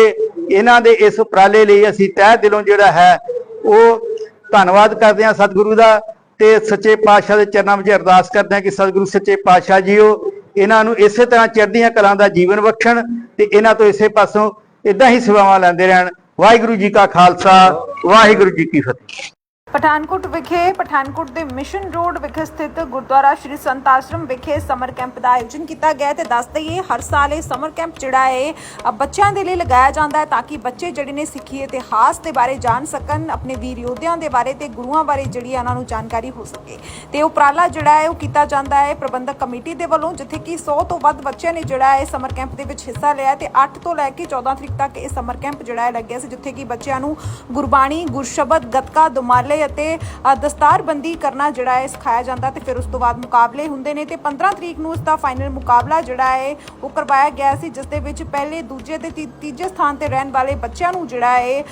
ਇਹਨਾਂ ਦੇ ਇਸ ਉਪਰਾਲੇ ਲਈ ਅਸੀਂ ਤਹਿ ਦਿਲੋਂ ਜਿਹੜਾ ਹੈ, ਉਹ ਧੰਨਵਾਦ ਕਰਦੇ ਹਾਂ ਸਤਿਗੁਰੂ ਦਾ ਤੇ ਸੱਚੇ ਪਾਤਸ਼ਾਹ ਦੇ ਚਰਨਾਂ ਵਿੱਚ ਅਰਦਾਸ ਕਰਦੇ ਹਾਂ ਕਿ ਸਤਿਗੁਰੂ ਸੱਚੇ ਪਾਤਸ਼ਾਹ ਜੀਓ। ਇਹਨਾਂ ਨੂੰ ਇਸੇ ਤਰ੍ਹਾਂ ਚੜ੍ਹਦੀਆਂ ਕਲਾਂ ਦਾ ਜੀਵਨ ਬਖਸ਼ਣ ਤੇ ਇਹਨਾਂ ਤੋਂ ਇਸੇ ਪਾਸੋਂ ਇਦਾਂ ਹੀ ਸੇਵਾਵਾਂ ਲੈਂਦੇ ਰਹਿਣ। ਵਾਹਿਗੁਰੂ ਜੀ ਕਾ ਖਾਲਸਾ, ਵਾਹਿਗੁਰੂ ਜੀ ਕੀ ਫਤਿਹ। ਪਠਾਨਕੋਟ ਵਿਖੇ, ਪਠਾਨਕੋਟ ਦੇ ਮਿਸ਼ਨ ਰੋਡ ਵਿਖੇ ਸਥਿਤ ਗੁਰਦੁਆਰਾ ਸ਼੍ਰੀ ਸੰਤ ਆਸ਼ਰਮ ਵਿਖੇ ਸਮਰ ਕੈਂਪ ਦਾ ਆਯੋਜਨ ਕੀਤਾ ਗਿਆ ਹੈ ਤੇ ਦੱਸ ਦਈਏ, ਹਰ ਸਾਲ ਇਹ ਸਮਰ ਕੈਂਪ ਜਿਹੜਾ ਹੈ ਬੱਚਿਆਂ ਦੇ ਲਈ ਲਗਾਇਆ ਜਾਂਦਾ ਹੈ ਤਾਂ ਕਿ ਬੱਚੇ ਜਿਹੜੇ ਨੇ ਸਿੱਖੀ ਇਤਿਹਾਸ ਦੇ ਬਾਰੇ ਜਾਣ ਸਕਣ, ਆਪਣੇ ਵੀਰ ਯੋਧਿਆਂ ਦੇ ਬਾਰੇ ਤੇ ਗੁਰੂਆਂ ਬਾਰੇ ਜਿਹੜੀ ਹੈ ਉਹਨਾਂ ਨੂੰ ਜਾਣਕਾਰੀ ਹੋ ਸਕੇ। ਤੇ ਉਪਰਾਲਾ ਜਿਹੜਾ ਹੈ, ਉਹ ਕੀਤਾ ਜਾਂਦਾ ਹੈ ਪ੍ਰਬੰਧਕ ਕਮੇਟੀ ਦੇ ਵੱਲੋਂ, ਜਿੱਥੇ ਕਿ 100 ਤੋਂ ਵੱਧ ਬੱਚਿਆਂ ਨੇ ਜਿਹੜਾ ਹੈ ਸਮਰ ਕੈਂਪ ਦੇ ਵਿੱਚ ਹਿੱਸਾ ਲਿਆ ਤੇ 8 ਤੋਂ ਲੈ ਕੇ 14 ਤਰੀਕ ਤੱਕ ਇਹ ਸਮਰ ਕੈਂਪ ਜਿਹੜਾ ਹੈ ਲੱਗਿਆ ਸੀ, ਜਿੱਥੇ ਕਿ ਬੱਚਿਆਂ ਨੂੰ ਗੁਰਬਾਣੀ, ਗੁਰਸ਼ਬਦ, ਗੱਤਕਾ, ਦੁਮਾਲੇ ਅਤੇ ਦਸਤਾਰਬੰਦੀ ਕਰਨਾ ਜਿਹੜਾ ਹੈ ਸਿਖਾਇਆ ਜਾਂਦਾ ਤੇ ਫਿਰ ਉਸ ਤੋਂ ਬਾਅਦ ਮੁਕਾਬਲੇ ਹੁੰਦੇ ਨੇ ਤੇ 15 ਤਰੀਕ ਨੂੰ ਇਸ ਦਾ ਫਾਈਨਲ ਮੁਕਾਬਲਾ ਜਿਹੜਾ ਹੈ ਉਹ ਕਰਵਾਇਆ ਗਿਆ ਸੀ, ਜਿਸ ਦੇ ਵਿੱਚ ਪਹਿਲੇ, ਦੂਜੇ ਤੇ ਤੀਜੇ ਸਥਾਨ ਤੇ ਰਹਿਣ ਵਾਲੇ ਬੱਚਿਆਂ ਨੂੰ ਜਿਹੜਾ ਹੈ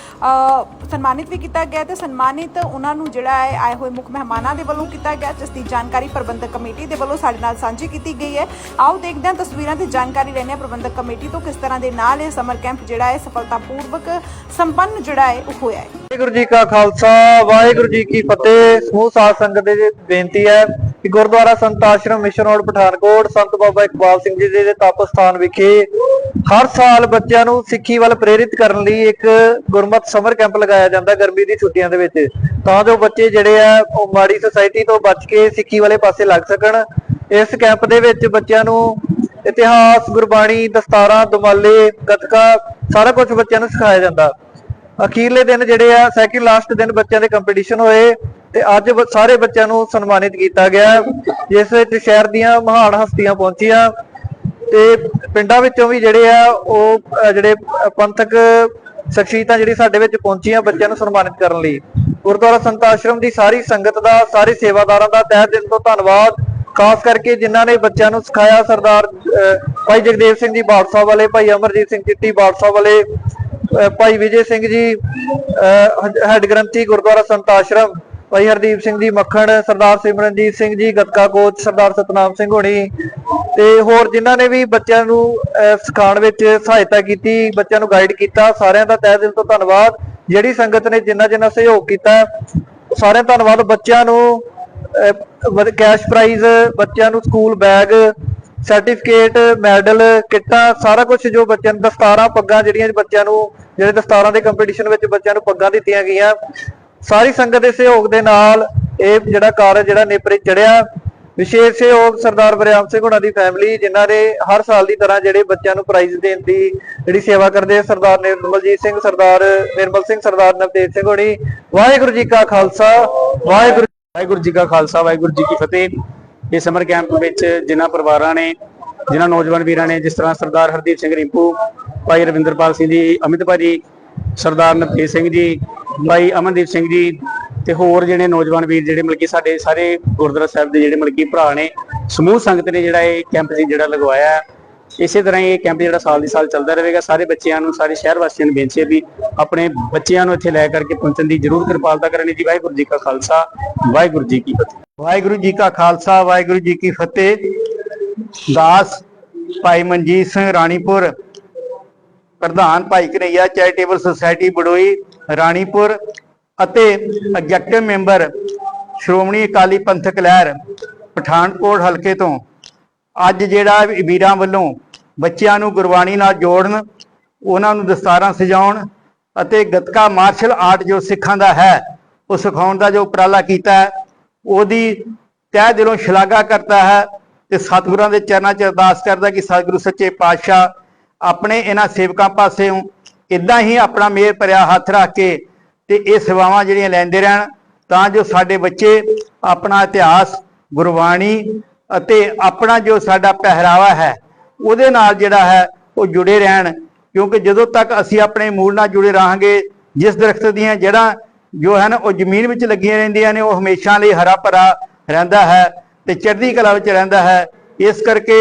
ਸਨਮਾਨਿਤ ਵੀ ਕੀਤਾ ਗਿਆ ਤੇ ਸਨਮਾਨਿਤ ਉਹਨਾਂ ਨੂੰ ਜਿਹੜਾ ਹੈ ਆਏ ਹੋਏ ਮੁੱਖ ਮਹਿਮਾਨਾਂ ਦੇ ਵੱਲੋਂ ਕੀਤਾ ਗਿਆ, ਜਿਸ ਦੀ ਜਾਣਕਾਰੀ ਪ੍ਰਬੰਧਕ ਕਮੇਟੀ ਦੇ ਵੱਲੋਂ ਸਾਡੇ ਨਾਲ ਸਾਂਝੀ ਕੀਤੀ ਗਈ ਹੈ। ਆਓ ਦੇਖਦੇ ਹਾਂ ਤਸਵੀਰਾਂ ਦੀ ਜਾਣਕਾਰੀ ਲੈਣੇ ਹਾਂ ਪ੍ਰਬੰਧਕ ਕਮੇਟੀ ਤੋਂ ਕਿਸ ਤਰ੍ਹਾਂ ਦੇ ਨਾਲ ਇਹ ਸਮਰ ਕੈਂਪ ਜਿਹੜਾ ਹੈ ਸਫਲਤਾਪੂਰਵਕ ਸੰਪੰਨ ਜਿਹੜਾ ਹੈ ਉਹ ਹੋਇਆ ਹੈ। ਵਾਹਿਗੁਰੂ ਜੀ ਕਾ ਖਾਲਸਾ, ਵਾਹਿਗੁਰੂ ਜੀ ਕੀ ਫਤਿਹ। ਸਮੂਹ ਸਾਧ ਸੰਗਤ ਦੇ ਬੇਨਤੀ ਹੈ ਕਿ ਗੁਰਦੁਆਰਾ ਸੰਤ ਆਸ਼ਰਮ ਮਿਸ਼ਨ ਰੋਡ, ਪਠਾਨਕੋਟ, ਸੰਤ ਬਾਬਾ ਇਕਬਾਲ ਸਿੰਘ ਜੀ ਦੇ ਤਪ ਸਥਾਨ ਵਿਖੇ ਹਰ ਸਾਲ ਬੱਚਿਆਂ ਨੂੰ ਸਿੱਖੀ ਵੱਲ ਪ੍ਰੇਰਿਤ ਕਰਨ ਲਈ ਇੱਕ ਗੁਰਮਤ ਸਮਰ ਕੈਂਪ ਲਗਾਇਆ ਜਾਂਦਾ ਗਰਮੀ ਦੀ ਛੁੱਟੀਆਂ ਦੇ ਵਿੱਚ। ਤਾਂ ਜੋ ਬੱਚੇ ਜਿਹੜੇ ਆ, ਉਹ ਮਾੜੀ ਸੁਸਾਇਟੀ ਤੋਂ ਬਚ ਕੇ ਸਿੱਖੀ ਵਾਲੇ ਪਾਸੇ ਲੱਗ ਸਕਣ। ਇਸ ਕੈਂਪ ਦੇ ਵਿੱਚ ਬੱਚਿਆਂ ਨੂੰ ਇਤਿਹਾਸ, ਗੁਰਬਾਣੀ, ਦਸਤਾਰਾਂ, ਦੁਮਾਲੇ, ਗੱਤਕਾ ਸਾਰਾ ਕੁਝ ਬੱਚਿਆਂ ਨੂੰ ਸਿਖਾਇਆ ਜਾਂਦਾ। ਅਖੀਰਲੇ ਦਿਨ ਜਿਹੜੇ ਆ ਸੈਕਿੰਡ ਲਾਸਟ ਦਿਨ ਬੱਚਿਆਂ ਦੇ ਕੰਪੀਟੀਸ਼ਨ ਹੋਏ ਤੇ ਅੱਜ ਸਾਰੇ ਬੱਚਿਆਂ ਨੂੰ ਸਨਮਾਨਿਤ ਕੀਤਾ ਗਿਆ। ਜਿਸ ਵਿੱਚ ਸ਼ਹਿਰ ਦੀਆਂ ਮਹਾਨ ਹਸਤੀਆਂ ਪਹੁੰਚੀਆਂ ਤੇ ਪਿੰਡਾਂ ਵਿੱਚੋਂ ਵੀ ਜਿਹੜੇ ਆ ਉਹ ਜਿਹੜੇ ਪੰਥਕ ਸ਼ਖਸੀਅਤਾਂ ਜਿਹੜੀ ਸਾਡੇ ਵਿੱਚ ਪਹੁੰਚੀਆਂ ਬੱਚਿਆਂ ਨੂੰ ਸਨਮਾਨਿਤ ਕਰਨ ਲਈ। ਗੁਰਦੁਆਰਾ ਸੰਤ ਆਸ਼ਰਮ ਦੀ ਸਾਰੀ ਸੰਗਤ ਦਾ ਸਾਰੇ ਸੇਵਾਦਾਰਾਂ ਦਾ ਤਹਿ ਦਿਲ ਤੋਂ ਧੰਨਵਾਦ। ਖਾਸ ਕਰਕੇ ਜਿਨ੍ਹਾਂ ਨੇ ਬੱਚਿਆਂ ਨੂੰ ਸਿਖਾਇਆ ਸਰਦਾਰ ਅ, ਭਾਈ ਜਗਦੇਵ ਸਿੰਘ ਜੀ ਬਾਦਸ਼ਾਹ ਵਾਲੇ ਭਾਈ ਅਮਰਜੀਤ ਸਿੰਘ ਚਿੱਟੀ ਬਾਦਸ਼ਾਹ ਵਾਲੇ ਭਾਈ ਵਿਜੇ ਸਿੰਘ ਜੀ ਹੈਡ ਗ੍ਰੰਥੀ ਗੁਰਦੁਆਰਾ ਸੰਤ ਆਸ਼ਰਮ, ਭਾਈ ਹਰਦੀਪ ਸਿੰਘ ਜੀ ਮੱਖਣ, ਸਰਦਾਰ ਸਿਮਰਨਜੀਤ ਸਿੰਘ ਜੀ ਗੱਤਕਾ ਕੋਚ, ਸਰਦਾਰ ਸਤਨਾਮ ਸਿੰਘ ਹੋਣੀ ਤੇ ਹੋਰ ਜਿਨ੍ਹਾਂ ਨੇ ਵੀ ਬੱਚਿਆਂ ਨੂੰ ਸਿਖਾਉਣ ਵਿੱਚ ਸਹਾਇਤਾ ਕੀਤੀ, ਬੱਚਿਆਂ ਨੂੰ ਗਾਈਡ ਕੀਤਾ, ਸਾਰਿਆਂ ਦਾ ਤਹਿ ਦਿਲ ਤੋਂ ਧੰਨਵਾਦ। ਜਿਹੜੀ ਸੰਗਤ ਨੇ ਜਿੰਨਾ ਜਿੰਨਾ ਸਹਿਯੋਗ ਕੀਤਾ, ਸਾਰਿਆਂ ਧੰਨਵਾਦ। ਬੱਚਿਆਂ ਨੂੰ ਕੈਸ਼ ਪ੍ਰਾਈਜ਼ ਬੱਚਿਆਂ ਨੂੰ ਸਕੂਲ ਬੈਗ ਸਰਟੀਫਿਕੇਟ ਮੈਡਲ ਕਿੱਟਾਂ ਸਾਰਾ ਕੁਝ ਜੋ ਬੱਚਿਆਂ ਨੂੰ ਦਸਤਾਰਾਂ ਪੱਗਾਂ ਜਿਹੜੀਆਂ ਬੱਚਿਆਂ ਨੂੰ ਜਿਹੜੇ ਦਸਤਾਰਾਂ ਦੇ ਕੰਪੀਟੀਸ਼ਨ ਵਿੱਚ ਬੱਚਿਆਂ ਨੂੰ ਪੱਗਾਂ ਦਿੱਤੀਆਂ ਗਈਆਂ। ਸਾਰੀ ਸੰਗਤ ਦੇ ਸਹਿਯੋਗ ਦੇ ਨਾਲ ਇਹ ਜਿਹੜਾ ਕਾਰਜ ਜਿਹੜਾ ਨੇਪਰੇ ਚੜਿਆ। ਵਿਸ਼ੇਸ਼ ਸਹਿਯੋਗ ਸਰਦਾਰ ਬਰਿਆਮ ਸਿੰਘ ਹੁਣਾਂ ਦੀ ਫੈਮਿਲੀ ਜਿਨ੍ਹਾਂ ਦੇ ਹਰ ਸਾਲ ਦੀ ਤਰ੍ਹਾਂ ਜਿਹੜੇ ਬੱਚਿਆਂ ਨੂੰ ਪ੍ਰਾਈਜ਼ ਦੇਣ ਦੀ ਜਿਹੜੀ ਸੇਵਾ ਕਰਦੇ ਆ, ਸਰਦਾਰ ਨਿਰਮਲਜੀਤ ਸਿੰਘ ਸਰਦਾਰ ਨਿਰਮਲ ਸਿੰਘ ਸਰਦਾਰ ਨਵਤੇਜ ਸਿੰਘ ਹੋਣੀ ਵਾਹਿਗੁਰੂ ਜੀ ਕਾ ਖਾਲਸਾ ਵਾਹਿਗੁਰੂ ਵਾਹਿਗੁਰੂ ਜੀ ਕਾ ਖਾਲਸਾ ਵਾਹਿਗੁਰੂ ਜੀ ਕੀ ਫਤਿਹ। ਇਹ ਸਮਰ ਕੈਂਪ ਵਿੱਚ ਜਿਨ੍ਹਾਂ ਪਰਿਵਾਰਾਂ ਨੇ, ਜਿਨ੍ਹਾਂ ਨੌਜਵਾਨ ਵੀਰਾਂ ਨੇ, ਜਿਸ ਤਰ੍ਹਾਂ ਸਰਦਾਰ ਹਰਦੀਪ ਸਿੰਘ ਰਿੰਪੂ, ਭਾਈ ਰਵਿੰਦਰਪਾਲ ਸਿੰਘ ਜੀ, ਅਮਿਤ ਭਾਜੀ, ਸਰਦਾਰ ਨਵਤੇਜ ਸਿੰਘ ਜੀ, ਭਾਈ ਅਮਨਦੀਪ ਸਿੰਘ ਜੀ ਤੇ ਹੋਰ ਜਿਹੜੇ ਨੌਜਵਾਨ ਵੀਰ ਜਿਹੜੇ ਮਤਲਬ ਕਿ ਸਾਡੇ ਸਾਰੇ ਗੁਰਦੁਆਰਾ ਸਾਹਿਬ ਦੇ ਜਿਹੜੇ ਮਤਲਬ ਕਿ ਭਰਾ ਨੇ, ਸਮੂਹ ਸੰਗਤ ਨੇ ਜਿਹੜਾ ਇਹ ਕੈਂਪ ਸੀ ਜਿਹੜਾ ਲਗਵਾਇਆ। ਇਸੇ ਤਰ੍ਹਾਂ ਹੀ ਇਹ ਕੈਂਪ ਜਿਹੜਾ ਸਾਲ ਦੀ ਸਾਲ ਚੱਲਦਾ ਰਹੇਗਾ, ਸਾਰੇ ਬੱਚਿਆਂ ਨੂੰ, ਸਾਰੇ ਸ਼ਹਿਰ ਵਾਸੀਆਂ ਨੂੰ ਬੇਨਤੀ ਹੈ ਵੀ ਆਪਣੇ ਬੱਚਿਆਂ ਨੂੰ ਇੱਥੇ ਲੈ ਕਰਕੇ ਪਹੁੰਚਣ ਦੀ ਜ਼ਰੂਰ ਕਿਰਪਾਲਤਾ ਕਰਨੀ ਜੀ। ਵਾਹਿਗੁਰੂ ਜੀ ਕਾ ਖਾਲਸਾ, ਵਾਹਿਗੁਰੂ ਜੀ ਕੀ ਫਤਿਹ। ਵਾਹਿਗੁਰੂ ਜੀ ਕਾ ਖਾਲਸਾ, ਵਾਹਿਗੁਰੂ ਜੀ ਕੀ ਫਤਿਹ। ਦਾਸ ਭਾਈ ਮਨਜੀਤ ਸਿੰਘ ਰਾਣੀਪੁਰ, ਪ੍ਰਧਾਨ ਭਾਈ ਕਨਈਆ ਚੈਰੀਟੇਬਲ ਸੁਸਾਇਟੀ ਬੜੋਈ ਰਾਣੀਪੁਰ ਅਤੇ ਐਗਜ਼ੈਕਟਿਵ ਮੈਂਬਰ ਸ਼੍ਰੋਮਣੀ ਅਕਾਲੀ ਪੰਥਕ ਲਹਿਰ ਪਠਾਨਕੋਟ ਹਲਕੇ ਤੋਂ। ਅੱਜ ਜਿਹੜਾ ਵੀਰਾਂ ਵੱਲੋਂ ਬੱਚਿਆਂ ਨੂੰ ਗੁਰਬਾਣੀ ਨਾਲ ਜੋੜਨ, ਉਹਨਾਂ ਨੂੰ ਦਸਤਾਰਾਂ ਸਜਾਉਣ ਅਤੇ ਗੱਤਕਾ ਮਾਰਸ਼ਲ ਆਰਟ ਜੋ ਸਿੱਖਾਂ ਦਾ ਹੈ, ਉਹ ਸਿਖਾਉਣ ਦਾ ਜੋ ਉਪਰਾਲਾ ਕੀਤਾ ਹੈ, ਉਹਦੀ ਤਹਿ ਦਿਲੋਂ ਸ਼ਲਾਘਾ ਕਰਦਾ ਹੈ ਤੇ ਸਤਿਗੁਰਾਂ ਦੇ ਚਰਨਾਂ 'ਚ ਅਰਦਾਸ ਕਰਦਾ ਕਿ ਸਤਿਗੁਰੂ ਸੱਚੇ ਪਾਤਸ਼ਾਹ ਆਪਣੇ ਇਹਨਾਂ ਸੇਵਕਾਂ ਪਾਸਿਓਂ ਇਦਾਂ ਹੀ ਆਪਣਾ ਮੇਰ ਭਰਿਆ ਹੱਥ ਰੱਖ ਕੇ ਤੇ ਇਹ ਸੇਵਾਵਾਂ ਜਿਹੜੀਆਂ ਲੈਂਦੇ ਰਹਿਣ, ਤਾਂ ਜੋ ਸਾਡੇ ਬੱਚੇ ਆਪਣਾ ਇਤਿਹਾਸ, ਗੁਰਬਾਣੀ ਅਤੇ ਆਪਣਾ ਜੋ ਸਾਡਾ ਪਹਿਰਾਵਾ ਹੈ ਉਹਦੇ ਨਾਲ ਜਿਹੜਾ ਹੈ ਉਹ ਜੁੜੇ ਰਹਿਣ, ਕਿਉਂਕਿ ਜਦੋਂ ਤੱਕ ਅਸੀਂ ਆਪਣੇ ਮੂਲ ਨਾਲ ਜੁੜੇ ਰਹਾਂਗੇ, ਜਿਸ ਦਰਖਤ ਦੀਆਂ ਜੜ੍ਹਾਂ ਜੋ ਹਨ, ਉਹ ਜ਼ਮੀਨ ਵਿੱਚ ਲੱਗੀਆਂ ਰਹਿੰਦੀਆਂ ਨੇ, ਉਹ ਹਮੇਸ਼ਾ ਲਈ ਹਰਾ ਭਰਾ ਰਹਿੰਦਾ ਹੈ ਤੇ ਚੜ੍ਹਦੀ ਕਲਾ ਵਿੱਚ ਰਹਿੰਦਾ ਹੈ। ਇਸ ਕਰਕੇ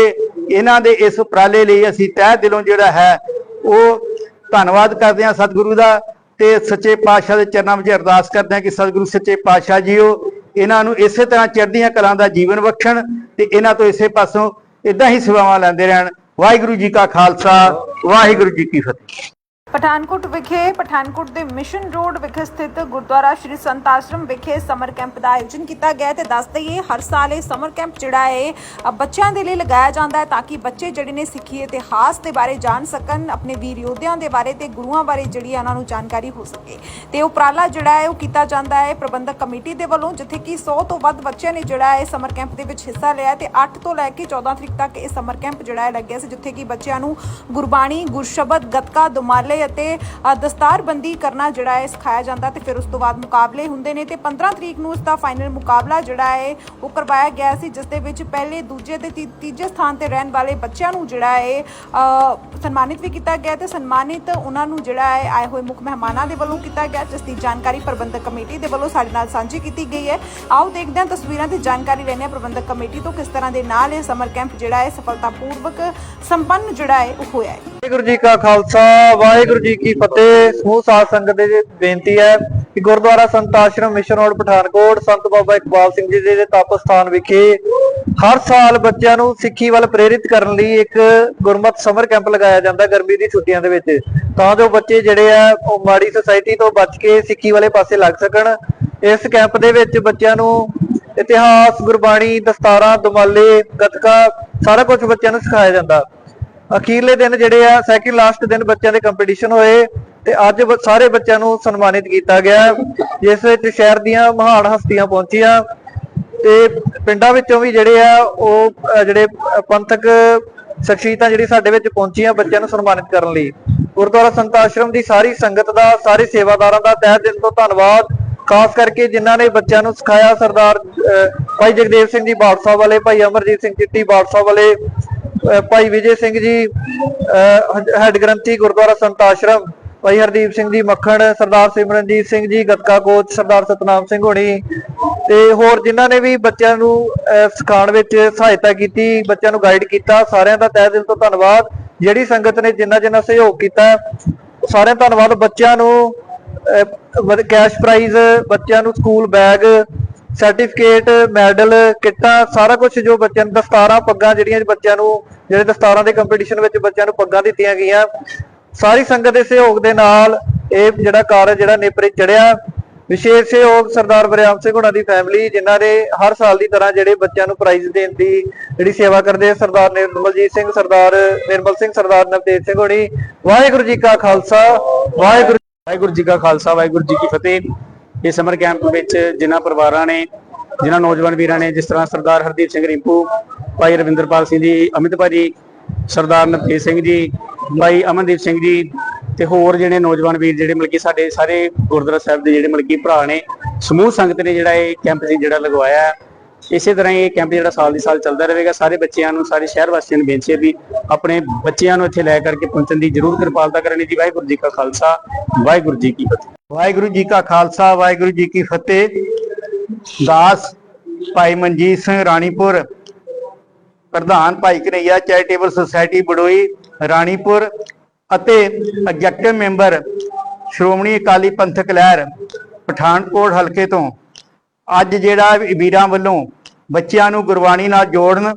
ਇਹਨਾਂ ਦੇ ਇਸ ਉਪਰਾਲੇ ਲਈ ਅਸੀਂ ਤਹਿ ਦਿਲੋਂ ਜਿਹੜਾ ਹੈ, ਉਹ ਧੰਨਵਾਦ ਕਰਦੇ ਹਾਂ ਸਤਿਗੁਰੂ ਦਾ ਤੇ ਸੱਚੇ ਪਾਤਸ਼ਾਹ ਦੇ ਚਰਨਾਂ ਵਿੱਚ ਅਰਦਾਸ ਕਰਦੇ ਹਾਂ ਕਿ ਸਤਿਗੁਰੂ ਸੱਚੇ ਪਾਤਸ਼ਾਹ ਜੀਓ। ਇਹਨਾਂ ਨੂੰ ਇਸੇ ਤਰ੍ਹਾਂ ਚੜ੍ਹਦੀਆਂ ਕਲਾਂ ਦਾ ਜੀਵਨ ਬਖਸ਼ਣ ਤੇ ਇਹਨਾਂ ਤੋਂ ਇਸੇ ਪਾਸੋਂ ਇਦਾਂ ਹੀ ਸੇਵਾਵਾਂ ਲੈਂਦੇ ਰਹਿਣ। ਵਾਹਿਗੁਰੂ ਜੀ ਕਾ ਖਾਲਸਾ ਵਾਹਿਗੁਰੂ ਜੀ ਕੀ ਫਤਿਹ। ਪਠਾਨਕੋਟ ਵਿਖੇ ਪਠਾਨਕੋਟ ਦੇ ਮਿਸ਼ਨ ਰੋਡ ਵਿਖੇ ਸਥਿਤ ਗੁਰਦੁਆਰਾ ਸ਼੍ਰੀ ਸੰਤ ਆਸ਼ਰਮ ਵਿਖੇ ਸਮਰ ਕੈਂਪ ਦਾ ਆਯੋਜਨ ਕੀਤਾ ਗਿਆ ਹੈ ਤੇ ਦੱਸ ਦਈਏ ਹਰ ਸਾਲ ਇਹ ਸਮਰ ਕੈਂਪ ਜਿਹੜਾ ਹੈ ਅ, ਬੱਚਿਆਂ ਦੇ ਲਈ ਲਗਾਇਆ ਜਾਂਦਾ ਹੈ ਤਾਂ ਕਿ ਬੱਚੇ ਜਿਹੜੇ ਨੇ ਸਿੱਖੀ ਇਤਿਹਾਸ ਦੇ ਬਾਰੇ ਜਾਣ ਸਕਣ ਆਪਣੇ ਵੀਰ ਯੋਧਿਆਂ ਦੇ ਬਾਰੇ ਤੇ ਗੁਰੂਆਂ ਬਾਰੇ ਜਿਹੜੀ ਹੈ ਉਹਨਾਂ ਨੂੰ ਜਾਣਕਾਰੀ ਹੋ ਸਕੇ। ਤੇ ਉਪਰਾਲਾ ਜਿਹੜਾ ਹੈ ਉਹ ਕੀਤਾ ਜਾਂਦਾ ਹੈ ਪ੍ਰਬੰਧਕ ਕਮੇਟੀ ਦੇ ਵੱਲੋਂ ਜਿੱਥੇ ਕਿ 100 ਤੋਂ ਵੱਧ ਬੱਚਿਆਂ ਨੇ ਜਿਹੜਾ ਹੈ ਸਮਰ ਕੈਂਪ ਦੇ ਵਿੱਚ ਹਿੱਸਾ ਲਿਆ ਤੇ 8 ਤੋਂ ਲੈ ਕੇ 14 ਤਰੀਕ ਤੱਕ ਇਹ ਸਮਰ ਕੈਂਪ ਜਿਹੜਾ ਹੈ ਲੱਗਿਆ ਸੀ ਜਿੱਥੇ ਕਿ ਬੱਚਿਆਂ ਨੂੰ ਗੁਰਬਾਣੀ ਗੁਰਸ਼ਬਦ ਗੱਤਕਾ ਦੁਮਾਲੇ ਅਤੇ ਦਸਤਾਰਬੰਦੀ ਕਰਨਾ ਜਿਹੜਾ ਹੈ ਸਿਖਾਇਆ ਜਾਂਦਾ ਤੇ ਫਿਰ ਉਸ ਤੋਂ ਬਾਅਦ ਮੁਕਾਬਲੇ ਹੁੰਦੇ ਨੇ ਤੇ 15 ਤਰੀਕ ਨੂੰ ਇਸ ਦਾ ਫਾਈਨਲ ਮੁਕਾਬਲਾ ਜਿਹੜਾ ਹੈ ਉਹ ਕਰਵਾਇਆ ਗਿਆ ਸੀ, ਜਿਸ ਦੇ ਵਿੱਚ ਪਹਿਲੇ, ਦੂਜੇ ਤੇ ਤੀਜੇ ਸਥਾਨ ਤੇ ਰਹਿਣ ਵਾਲੇ ਬੱਚਿਆਂ ਨੂੰ ਜਿਹੜਾ ਹੈ ਸਨਮਾਨਿਤ ਵੀ ਕੀਤਾ ਗਿਆ ਤੇ ਸਨਮਾਨਿਤ ਉਹਨਾਂ ਨੂੰ ਜਿਹੜਾ ਹੈ ਆਏ ਹੋਏ ਮੁੱਖ ਮਹਿਮਾਨਾਂ ਦੇ ਵੱਲੋਂ ਕੀਤਾ ਗਿਆ, ਜਿਸ ਦੀ ਜਾਣਕਾਰੀ ਪ੍ਰਬੰਧਕ ਕਮੇਟੀ ਦੇ ਵੱਲੋਂ ਸਾਡੇ ਨਾਲ ਸਾਂਝੀ ਕੀਤੀ ਗਈ ਹੈ। ਆਓ ਦੇਖਦੇ ਹਾਂ ਤਸਵੀਰਾਂ ਤੇ ਜਾਣਕਾਰੀ ਲੈਂਦੇ ਹਾਂ ਪ੍ਰਬੰਧਕ ਕਮੇਟੀ ਤੋਂ ਕਿਸ ਤਰ੍ਹਾਂ ਦੇ ਨਾਲ ਇਹ ਸਮਰ ਕੈਂਪ ਜਿਹੜਾ ਹੈ ਸਫਲਤਾਪੂਰਵਕ ਸੰਪੰਨ ਜਿਹੜਾ ਹੈ ਉਹ ਹੋਇਆ ਹੈ। ਵਾਹਿਗੁਰੂ ਜੀ ਕਾ ਖਾਲਸਾ, ਵਾਹਿਗੁਰੂ ਜੀ ਕੀ ਫਤਿਹ। ਸਮੂਹ ਸਾਧ ਸੰਗਤ ਦੇ ਬੇਨਤੀ ਹੈ ਕਿ ਗੁਰਦੁਆਰਾ ਸੰਤ ਆਸ਼ਰਮ ਮਿਸ਼ਨ ਰੋਡ, ਪਠਾਨਕੋਟ, ਸੰਤ ਬਾਬਾ ਇਕਬਾਲ ਸਿੰਘ ਜੀ ਦੇ ਤਪ ਸਥਾਨ ਵਿਖੇ ਹਰ ਸਾਲ ਬੱਚਿਆਂ ਨੂੰ ਸਿੱਖੀ ਵੱਲ ਪ੍ਰੇਰਿਤ ਕਰਨ ਲਈ ਇੱਕ ਗੁਰਮਤ ਸਮਰ ਕੈਂਪ ਲਗਾਇਆ ਜਾਂਦਾ ਗਰਮੀ ਦੀ ਛੁੱਟੀਆਂ ਦੇ ਵਿੱਚ। ਤਾਂ ਜੋ ਬੱਚੇ ਜਿਹੜੇ ਆ, ਉਹ ਮਾੜੀ ਸੁਸਾਇਟੀ ਤੋਂ ਬਚ ਕੇ ਸਿੱਖੀ ਵਾਲੇ ਪਾਸੇ ਲੱਗ ਸਕਣ। ਇਸ ਕੈਂਪ ਦੇ ਵਿੱਚ ਬੱਚਿਆਂ ਨੂੰ ਇਤਿਹਾਸ, ਗੁਰਬਾਣੀ, ਦਸਤਾਰਾਂ, ਦੁਮਾਲੇ, ਗੱਤਕਾ ਸਾਰਾ ਕੁਝ ਬੱਚਿਆਂ ਨੂੰ ਸਿਖਾਇਆ ਜਾਂਦਾ। ਅਖੀਰਲੇ ਦਿਨ ਜਿਹੜੇ ਆ ਸੈਕਿੰਡ ਲਾਸਟ ਦਿਨ ਬੱਚਿਆਂ ਦੇ ਕੰਪੀਟੀਸ਼ਨ ਹੋਏ ਤੇ ਅੱਜ ਸਾਰੇ ਬੱਚਿਆਂ ਨੂੰ ਸਨਮਾਨਿਤ ਕੀਤਾ ਗਿਆ। ਜਿਸ ਵਿੱਚ ਸ਼ਹਿਰ ਦੀਆਂ ਮਹਾਨ ਹਸਤੀਆਂ ਪਹੁੰਚੀਆਂ ਤੇ ਪਿੰਡਾਂ ਵਿੱਚੋਂ ਵੀ ਜਿਹੜੇ ਆ ਉਹ ਜਿਹੜੇ ਪੰਥਕ ਸ਼ਖਸੀਅਤਾਂ ਜਿਹੜੀ ਸਾਡੇ ਵਿੱਚ ਪਹੁੰਚੀਆਂ ਬੱਚਿਆਂ ਨੂੰ ਸਨਮਾਨਿਤ ਕਰਨ ਲਈ। ਗੁਰਦੁਆਰਾ ਸੰਤ ਆਸ਼ਰਮ ਦੀ ਸਾਰੀ ਸੰਗਤ ਦਾ ਸਾਰੇ ਸੇਵਾਦਾਰਾਂ ਦਾ ਤਹਿ ਦਿਲ ਤੋਂ ਧੰਨਵਾਦ। ਖਾਸ ਕਰਕੇ ਜਿਨ੍ਹਾਂ ਨੇ ਬੱਚਿਆਂ ਨੂੰ ਸਿਖਾਇਆ ਸਰਦਾਰ ਅ, ਭਾਈ ਜਗਦੇਵ ਸਿੰਘ ਜੀ ਬਾਦਸ਼ਾਹ ਵਾਲੇ ਭਾਈ ਅਮਰਜੀਤ ਸਿੰਘ ਚਿੱਟੀ ਬਾਦਸ਼ਾਹ ਵਾਲੇ ਭਾਈ ਵਿਜੇ ਸਿੰਘ ਜੀ ਅ, ਗ੍ਰੰਥੀ ਗੁਰਦੁਆਰਾ ਸੰਤ ਆਸ਼ਰਮ ਭਾਈ ਹਰਦੀਪ ਸਿੰਘ ਜੀ ਮੱਖਣ ਸਰਦਾਰ ਸਿਮਰਨਜੀਤ ਸਿੰਘ ਜੀ ਗੱਤਕਾ ਕੋਚ ਸਰਦਾਰ ਸਤਨਾਮ ਸਿੰਘ ਹੋਣੀ ਤੇ ਹੋਰ ਜਿਨ੍ਹਾਂ ਨੇ ਵੀ ਬੱਚਿਆਂ ਨੂੰ ਅ, ਸਿਖਾਉਣ ਵਿੱਚ ਸਹਾਇਤਾ ਕੀਤੀ ਬੱਚਿਆਂ ਨੂੰ ਗਾਈਡ ਕੀਤਾ ਸਾਰਿਆਂ ਦਾ ਤਹਿ ਦਿਲ ਤੋਂ ਧੰਨਵਾਦ। ਜਿਹੜੀ ਸੰਗਤ ਨੇ ਜਿੰਨਾ ਜਿੰਨਾ ਸਹਿਯੋਗ ਕੀਤਾ ਸਾਰਿਆਂ ਧੰਨਵਾਦ। ਬੱਚਿਆਂ ਨੂੰ ਕੈਸ਼ ਪ੍ਰਾਈਜ਼ ਬੱਚਿਆਂ ਨੂੰ ਸਕੂਲ ਬੈਗ ਸਰਟੀਫਿਕੇਟ, ਮੈਡਲ, ਕਿੱਟਾਂ, ਸਾਰਾ ਕੁਝ ਜੋ ਬੱਚਿਆਂ ਨੂੰ ਦਸਤਾਰਾਂ, ਪੱਗਾਂ ਜਿਹੜੀਆਂ ਬੱਚਿਆਂ ਨੂੰ, ਜਿਹੜੇ ਦਸਤਾਰਾਂ ਦੇ ਕੰਪੀਟੀਸ਼ਨ ਵਿੱਚ ਬੱਚਿਆਂ ਨੂੰ ਪੱਗਾਂ ਦਿੱਤੀਆਂ ਗਈਆਂ। ਸਾਰੀ ਸੰਗਤ ਦੇ ਸਹਿਯੋਗ ਦੇ ਨਾਲ ਇਹ ਜਿਹੜਾ ਕਾਰਜ ਜਿਹੜਾ ਨੇਪਰੇ ਚੜਿਆ। ਵਿਸ਼ੇਸ਼ ਸਹਿਯੋਗ ਸਰਦਾਰ ਬਰਿਆਮ ਸਿੰਘ ਹੁਣਾਂ ਦੀ ਫੈਮਿਲੀ ਜਿਨ੍ਹਾਂ ਨੇ ਹਰ ਸਾਲ ਦੀ ਤਰ੍ਹਾਂ ਜਿਹੜੇ ਬੱਚਿਆਂ ਨੂੰ ਪ੍ਰਾਈਜ਼ ਦੇਣ ਦੀ ਜਿਹੜੀ ਸੇਵਾ ਕਰਦੇ ਆ, ਸਰਦਾਰ ਨਿਰਮਲਜੀਤ ਸਿੰਘ, ਸਰਦਾਰ ਨਿਰਮਲ ਸਿੰਘ, ਸਰਦਾਰ ਨਵਤੇਜ ਸਿੰਘ ਹੋਣੀ, ਵਾਹਿਗੁਰੂ ਜੀ ਕਾ ਖਾਲਸਾ, ਵਾਹਿਗੁਰੂ ਵਾਹਿਗੁਰੂ ਜੀ ਕਾ ਖਾਲਸਾ, ਵਾਹਿਗੁਰੂ ਜੀ ਕੀ ਫਤਿਹ। ਇਹ ਸਮਰ ਕੈਂਪ ਵਿੱਚ ਜਿਨ੍ਹਾਂ ਪਰਿਵਾਰਾਂ ਨੇ, ਜਿਨ੍ਹਾਂ ਨੌਜਵਾਨ ਵੀਰਾਂ ਨੇ, ਜਿਸ ਤਰ੍ਹਾਂ ਸਰਦਾਰ ਹਰਦੀਪ ਸਿੰਘ ਰਿੰਪੂ, ਭਾਈ ਰਵਿੰਦਰਪਾਲ ਸਿੰਘ ਜੀ, ਅਮਿਤ ਭਾਜੀ, ਸਰਦਾਰ ਨਵਤੇਜ ਸਿੰਘ ਜੀ, ਭਾਈ ਅਮਨਦੀਪ ਸਿੰਘ ਜੀ ਤੇ ਹੋਰ ਜਿਹੜੇ ਨੌਜਵਾਨ ਵੀਰ ਜਿਹੜੇ ਮਤਲਬ ਕਿ ਸਾਡੇ ਸਾਰੇ ਗੁਰਦੁਆਰਾ ਸਾਹਿਬ ਦੇ ਜਿਹੜੇ ਮਤਲਬ ਕਿ ਭਰਾ ਨੇ, ਸਮੂਹ ਸੰਗਤ ਨੇ ਜਿਹੜਾ ਇਹ ਕੈਂਪ ਸੀ ਜਿਹੜਾ ਲਗਵਾਇਆ। ਇਸੇ ਤਰ੍ਹਾਂ ਹੀ ਇਹ ਕੈਂਪ ਜਿਹੜਾ ਸਾਲ ਦੀ ਸਾਲ ਚੱਲਦਾ ਰਹੇਗਾ, ਸਾਰੇ ਬੱਚਿਆਂ ਨੂੰ, ਸਾਰੇ ਸ਼ਹਿਰ ਵਾਸੀਆਂ ਨੂੰ ਬੇਨਤੀ ਹੈ ਵੀ ਆਪਣੇ ਬੱਚਿਆਂ ਨੂੰ ਇੱਥੇ ਲੈ ਕਰਕੇ ਪਹੁੰਚਣ ਦੀ ਜ਼ਰੂਰ ਕਿਰਪਾਲਤਾ ਕਰਨੀ ਜੀ। ਵਾਹਿਗੁਰੂ ਜੀ ਕਾ ਖਾਲਸਾ, ਵਾਹਿਗੁਰੂ ਜੀ ਕੀ ਫਤਿਹ। ਵਾਹਿਗੁਰੂ ਜੀ ਕਾ ਖਾਲਸਾ, ਵਾਹਿਗੁਰੂ ਜੀ ਕੀ ਫਤਿਹ। ਦਾਸ ਭਾਈ ਮਨਜੀਤ ਸਿੰਘ ਰਾਣੀਪੁਰ, ਪ੍ਰਧਾਨ ਭਾਈ ਕਨਈਆ ਚੈਰੀਟੇਬਲ ਸੁਸਾਇਟੀ ਬੜੋਈ, ਰਾਣੀਪੁਰ ਅਤੇ ਐਗਜ਼ੈਕਟਿਵ ਮੈਂਬਰ ਸ਼੍ਰੋਮਣੀ ਅਕਾਲੀ ਪੰਥਕ ਲਹਿਰ, ਪਠਾਨਕੋਟ ਹਲਕੇ ਤੋਂ ਅੱਜ ਜਿਹੜਾ ਵੀਰਾਂ ਵੱਲੋਂ ਬੱਚਿਆਂ ਨੂੰ ਗੁਰਬਾਣੀ ਨਾਲ ਜੋੜਨ,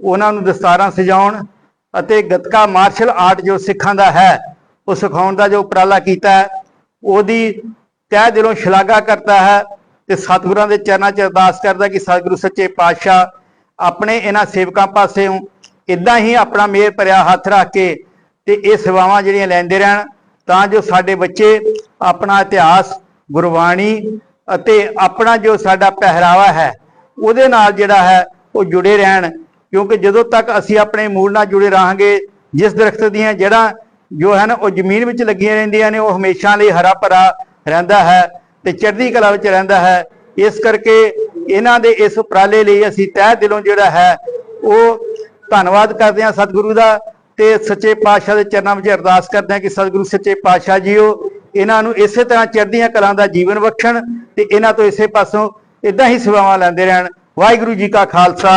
ਉਹਨਾਂ ਨੂੰ ਦਸਤਾਰਾਂ ਸਜਾਉਣ ਅਤੇ ਗਤਕਾ ਮਾਰਸ਼ਲ ਆਰਟ ਜੋ ਸਿੱਖਾਂ ਦਾ ਹੈ, ਉਹ ਸਿਖਾਉਣ ਦਾ ਜੋ ਉਪਰਾਲਾ ਕੀਤਾ ਹੈ, ਉਹਦੀ ਤਹਿ ਦਿਲੋਂ ਸ਼ਲਾਘਾ ਕਰਦਾ ਹੈ ਤੇ ਸਤਿਗੁਰਾਂ ਦੇ ਚਰਨਾਂ 'ਚ ਅਰਦਾਸ ਕਰਦਾ ਕਿ ਸਤਿਗੁਰੂ ਸੱਚੇ ਪਾਤਸ਼ਾਹ ਆਪਣੇ ਇਹਨਾਂ ਸੇਵਕਾਂ ਪਾਸਿਓਂ ਇਦਾਂ ਹੀ ਆਪਣਾ ਮੇਰ ਭਰਿਆ ਹੱਥ ਰੱਖ ਕੇ ਤੇ ਇਹ ਸੇਵਾਵਾਂ ਜਿਹੜੀਆਂ ਲੈਂਦੇ ਰਹਿਣ, ਤਾਂ ਜੋ ਸਾਡੇ ਬੱਚੇ ਆਪਣਾ ਇਤਿਹਾਸ, ਗੁਰਬਾਣੀ ਅਤੇ ਆਪਣਾ ਜੋ ਸਾਡਾ ਪਹਿਰਾਵਾ ਹੈ, ਉਹਦੇ ਨਾਲ ਜਿਹੜਾ ਹੈ, ਉਹ ਜੁੜੇ ਰਹਿਣ। ਕਿਉਂਕਿ ਜਦੋਂ ਤੱਕ ਅਸੀਂ ਆਪਣੇ ਮੂਲ ਨਾਲ ਜੁੜੇ ਰਹਾਂਗੇ, ਜਿਸ ਦਰਖਤ ਦੀਆਂ ਜੜ੍ਹਾਂ ਜੋ ਹਨ, ਉਹ ਜ਼ਮੀਨ ਵਿੱਚ ਲੱਗੀਆਂ ਰਹਿੰਦੀਆਂ ਨੇ, ਉਹ ਹਮੇਸ਼ਾ ਲਈ ਹਰਾ ਭਰਾ ਰਹਿੰਦਾ ਹੈ ਤੇ ਚੜ੍ਹਦੀ ਕਲਾ ਵਿੱਚ ਰਹਿੰਦਾ ਹੈ। ਇਸ ਕਰਕੇ ਇਹਨਾਂ ਦੇ ਇਸ ਉਪਰਾਲੇ ਲਈ ਅਸੀਂ ਤਹਿ ਦਿਲੋਂ ਜਿਹੜਾ ਹੈ, ਉਹ ਧੰਨਵਾਦ ਕਰਦੇ ਹਾਂ ਸਤਿਗੁਰੂ ਦਾ ਤੇ ਸੱਚੇ ਪਾਤਸ਼ਾਹ ਦੇ ਚਰਨਾਂ ਵਿੱਚ ਅਰਦਾਸ ਕਰਦੇ ਹਾਂ ਕਿ ਸਤਿਗੁਰੂ ਸੱਚੇ ਪਾਤਸ਼ਾਹ ਜੀਓ। ਇਹਨਾਂ ਨੂੰ ਇਸੇ ਤਰ੍ਹਾਂ ਚੜ੍ਹਦੀਆਂ ਕਲਾਂ ਦਾ ਜੀਵਨ ਬਖਸ਼ਣ ਤੇ ਇਹਨਾਂ ਤੋਂ ਇਸੇ ਪਾਸੋਂ ਇਦਾਂ ਹੀ ਸੇਵਾਵਾਂ ਲੈਂਦੇ ਰਹਿਣ। ਵਾਹਿਗੁਰੂ ਜੀ ਕਾ ਖਾਲਸਾ।